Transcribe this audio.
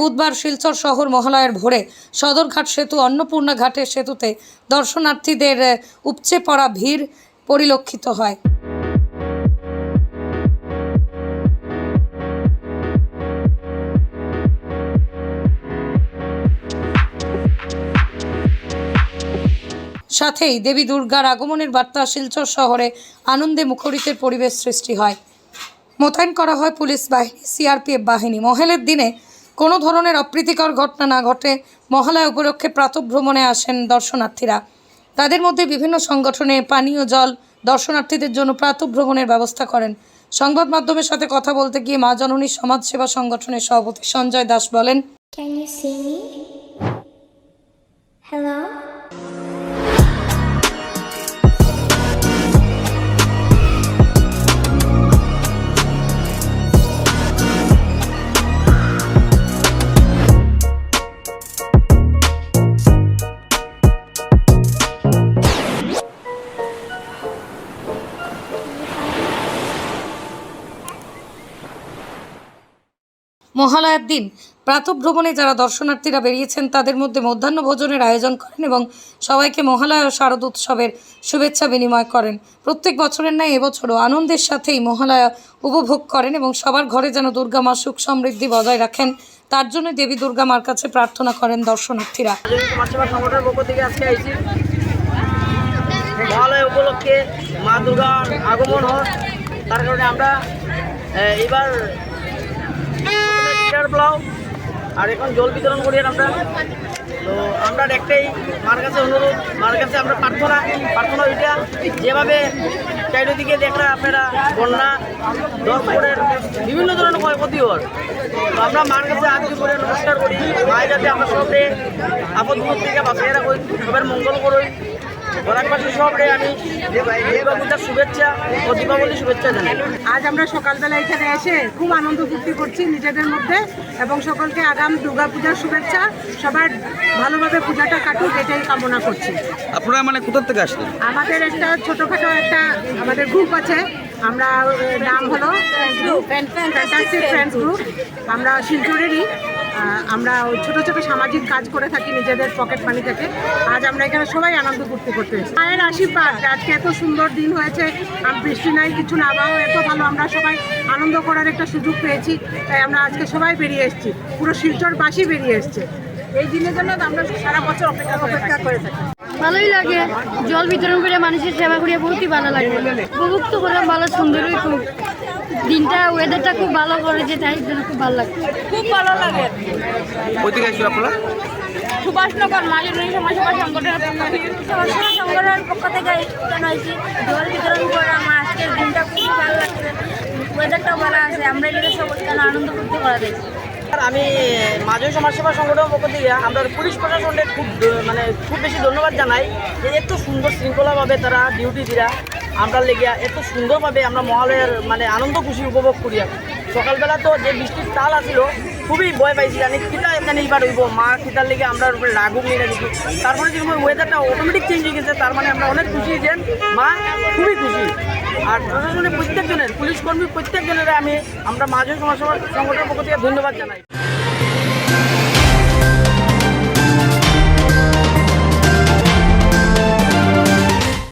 বুধবার শিলচর শহর মহালয়ের ভোরে সদরঘাট সেতু, অন্নপূর্ণা ঘাটের সেতুতে দর্শনার্থীদের উপচে পড়া ভিড় পরিলক্ষিত হয়। সাথেই দেবী দুর্গার আগমনের বার্তা শিলচর শহরে আনন্দে মুখরিতের পরিবেশ সৃষ্টি হয়। মোতায়েন করা হয় পুলিশ বাহিনী, সিআরপিএফ বাহিনী। মহেলের দিনে কোনো ধরনের অপ্রীতিকর ঘটনা না ঘটে, মহালয়া উপলক্ষে প্রাতভ্রমণে আসেন দর্শনার্থীরা তাদের মধ্যে বিভিন্ন সংগঠনে পানীয় জল দর্শনার্থীদের জন্য প্রাতভ্রমণের ব্যবস্থা করেন সংবাদ মাধ্যমের সাথে কথা বলতে গিয়ে মা জননী সমাজসেবা সংগঠনের সভাপতি সঞ্জয় দাস বলেন, Can you see me? Hello? মহালয়ার দিন প্রাতভ্রমণে যারা দর্শনার্থীরা বেরিয়েছেন, তাদের মধ্যে মধ্যাহ্ন ভোজনের আয়োজন করেন এবং সবাইকে মহালয়া ও শারদ উৎসবের শুভেচ্ছা বিনিময় করেন। প্রত্যেক বছরের ন্যায় এবছরও আনন্দের সাথেই মহালয়া উপভোগ করেন এবং সবার ঘরে যেন দুর্গা মা সুখ সমৃদ্ধি বজায় রাখেন, তার জন্য দেবী দুর্গা মার কাছে প্রার্থনা করেন দর্শনার্থীরা। মহালয় উপলক্ষে মা দুর্গার আগমন হয় তার কারণে আমরা এবার চিটার পোলাও আর এখন জল বিতরণ করি আমরা। তো আমরা একটাই মার কাছে অনুরোধ, মার কাছে আমরা প্রার্থনা প্রার্থনা ওইটা যেভাবে চারিদিকে দেখলে আপনারা বন্যা, দর্শনের বিভিন্ন ধরনের ক্ষয়ক্ষতি হয় তো আমরা মার কাছে আজকে করে নমস্কার করি। মায়ের যাতে আমরা সবরে আপদ বিপদ থেকে বাঁচিয়ে রাখুন, সবার মঙ্গল করুন। বরাকবাসী সবরে আমি দুর্গা শুভেচ্ছা ও দীপাবলির শুভেচ্ছা জানাই। আজ আমরা সকালবেলা এখানে এসে খুব আনন্দ ফুর্তি করছি নিজেদের মধ্যে এবং সকলকে আগাম দুর্গা পূজার শুভেচ্ছা সবার ভালোভাবে পূজাটা কাটুক এটাই কামনা করছি। আপনারা মানে কোথা থেকে আসলেন? আমাদের একটা ছোটোখাটো একটা আমাদের গ্রুপ আছে আমরা নাম হলো ফ্রেন্ডস গ্রুপ আমরা শিলচরেরই। আমরা ছোটো ছোটো সামাজিক কাজ করে থাকি নিজেদের পকেট মানি থেকে। আজ আমরা এখানে সবাই আনন্দ করতে করতে মায়ের আশীর্বাদ, আজকে এত সুন্দর দিন হয়েছে বৃষ্টি নাই, কিছু না, আবহাওয়া এত ভালো, আমরা সবাই আনন্দ করার একটা সুযোগ পেয়েছি, তাই আমরা আজকে সবাই বেরিয়ে এসেছি। পুরো শিলচরবাসী বেরিয়ে এসছে। এই দিনের জন্য আমরা সারা বছর অপেক্ষা অপেক্ষা করে থাকি। ভালোই লাগে। জল বিতরণ করে মানুষের সেবা করিয়া বহুতই ভালো লাগে। উপভোগ তো করলাম ভালো সুন্দরই খুব। দিনটা ওয়েদারটা খুব ভালো করেছে তাই জন্য খুব ভালো লাগে। খুব ভালো লাগে। থেকে আসলেন আপনারা? সুভাষনগর মাজনী সমাজসেবা সংগঠনের পক্ষ থেকে। সমাজসেবা সংগঠনের পক্ষ থেকে কেন হয়েছি জল বিতরণ করে আমার আজকের দিনটা খুব ভালো লাগছে। ওয়েদারটাও ভালো আছে আমরা এগুলো সব কেন আনন্দ করতে পারা দেখছি আমি মাঝে সমাজসেবা সংগঠনের পক্ষ থেকে আমরা পুলিশ প্রশাসনকে খুব মানে খুব বেশি ধন্যবাদ জানাই যে এত সুন্দর শৃঙ্খলাভাবে তারা ডিউটি দিরা। আমরা লেগে এত সুন্দরভাবে আমরা মহালয়ের মানে আনন্দ খুশি উপভোগ করি সকালবেলা তো যে বৃষ্টির তাল আসিল খুবই ভয় পাইছি, জানি কিতা এখানে এবার হইব। মা খিতার লেগে আমরা উপরে রাগুক নিয়ে দেখি তারপরে যেরকম ওয়েদারটা অটোমেটিক চেঞ্জ হয়ে গেছে, তার মানে আমরা অনেক খুশি যে মা খুবই খুশি। আর প্রশাসনের প্রত্যেকজনের, পুলিশ কর্মী প্রত্যেকজনের আমি, আমরা মাঝে সমাজ সংগঠনের পক্ষ থেকে ধন্যবাদ জানাই।